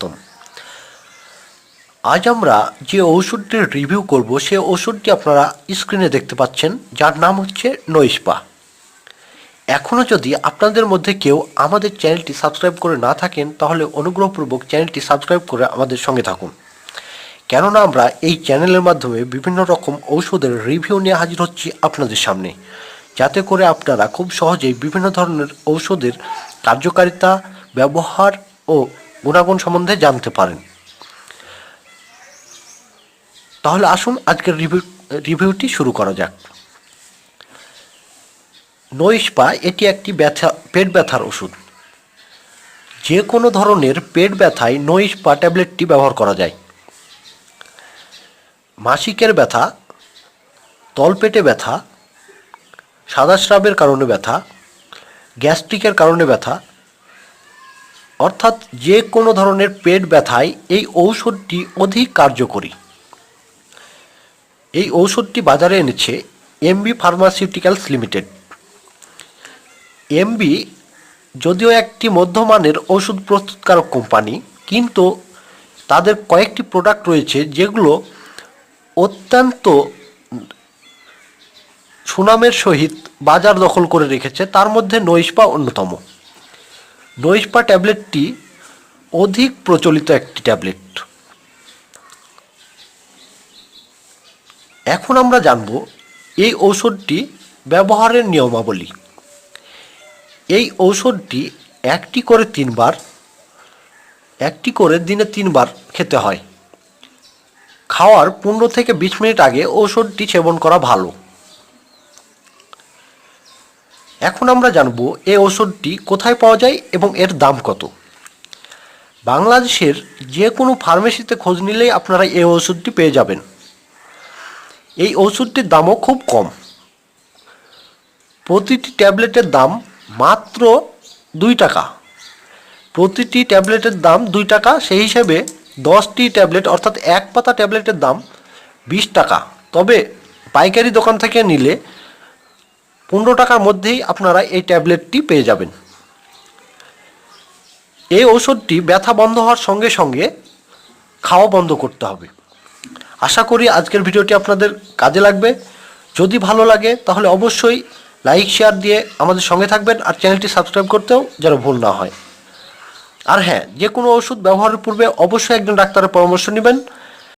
স্বাগতম আজ আমরা যে ওষুধটির রিভিউ করব, সে ওষুধটি আপনারা স্ক্রিনে দেখতে পাচ্ছেন, যার নাম হচ্ছে নৈশপা এখনও যদি আপনাদের মধ্যে কেউ আমাদের চ্যানেলটি সাবস্ক্রাইব করে না থাকেন, তাহলে অনুগ্রহপূর্বক চ্যানেলটি সাবস্ক্রাইব করে আমাদের সঙ্গে থাকুন। কেননা আমরা এই চ্যানেলের মাধ্যমে বিভিন্ন রকম ঔষধের রিভিউ নিয়ে হাজির হচ্ছি আপনাদের সামনে। যাতে করে আপনারা খুব সহজেই বিভিন্ন ধরনের ঔষধের কার্যকারিতা, ব্যবহার ও গুণাগুণ সম্বন্ধে জানতে পারেন। তাহলে আসুন আজকের রিভিউ, রিভিউটি শুরু করা যাক। নৈশপা এটি একটি ব্যথা, পেট ব্যথার ওষুধ। যে কোনো ধরনের পেট ব্যথায় নৈশপা ট্যাবলেটটি ব্যবহার করা যায়। মাসিকের ব্যথা, তলপেটে ব্যথা, সাদা স্রাবের কারণে ব্যথা, গ্যাস্ট্রিকের কারণে ব্যথা অর্থাৎ যে কোনো ধরনের পেট ব্যথায় এই ঔষধটি অধিক কার্যকরী। এই ঔষধটি বাজারে এনেছে এমবি ফার্মাসিউটিক্যালস লিমিটেড। এমবি যদিও একটি মধ্যমানের ওষুধ প্রস্তুতকারক কোম্পানি, কিন্তু তাদের কয়েকটি প্রোডাক্ট রয়েছে যেগুলো অত্যন্ত সুনামের সহিত বাজার দখল করে রেখেছে, তার মধ্যে নৈশপা অন্যতম। নৈশপা ট্যাবলেটটি অধিক প্রচলিত একটি ট্যাবলেট। এখন আমরা জানব এই ঔষধটি ব্যবহারের নিয়মাবলী। এই ঔষধটি একটি করে তিনবার, একটি করে দিনে তিনবার খেতে হয়। খাওয়ার পনেরো থেকে বিশ মিনিট আগে ঔষধটি সেবন করা ভালো। এখন আমরা জানব এই ওষুধটি কোথায় পাওয়া যায় এবং এর দাম কত। বাংলাদেশের যে কোনো ফার্মেসিতে খোঁজ নিলেই আপনারা এই ওষুধটি পেয়ে যাবেন। এই ওষুধটির দামও খুব কম। প্রতিটি ট্যাবলেটের দাম মাত্র দুই টাকা। প্রতিটি ট্যাবলেটের দাম দুই টাকা, সেই হিসেবে দশটি ট্যাবলেট অর্থাৎ এক পাতা ট্যাবলেটের দাম বিশ টাকা। তবে পাইকারি দোকান থেকে নিলে পনেরো টাকার মধ্যেই আপনারা এই ট্যাবলেটটি পেয়ে যাবেন। এই ওষুধটি ব্যথা বন্ধ হওয়ার সঙ্গে সঙ্গে খাওয়া বন্ধ করতে হবে। আশা করি আজকের ভিডিওটি আপনাদের কাজে লাগবে। যদি ভালো লাগে, তাহলে অবশ্যই লাইক, শেয়ার দিয়ে আমাদের সঙ্গে থাকবেন আর চ্যানেলটি সাবস্ক্রাইব করতেও যেন ভুল না হয়। আর হ্যাঁ যে কোনো ওষুধ ব্যবহারের পূর্বে অবশ্যই একজন ডাক্তারের পরামর্শ নেবেন।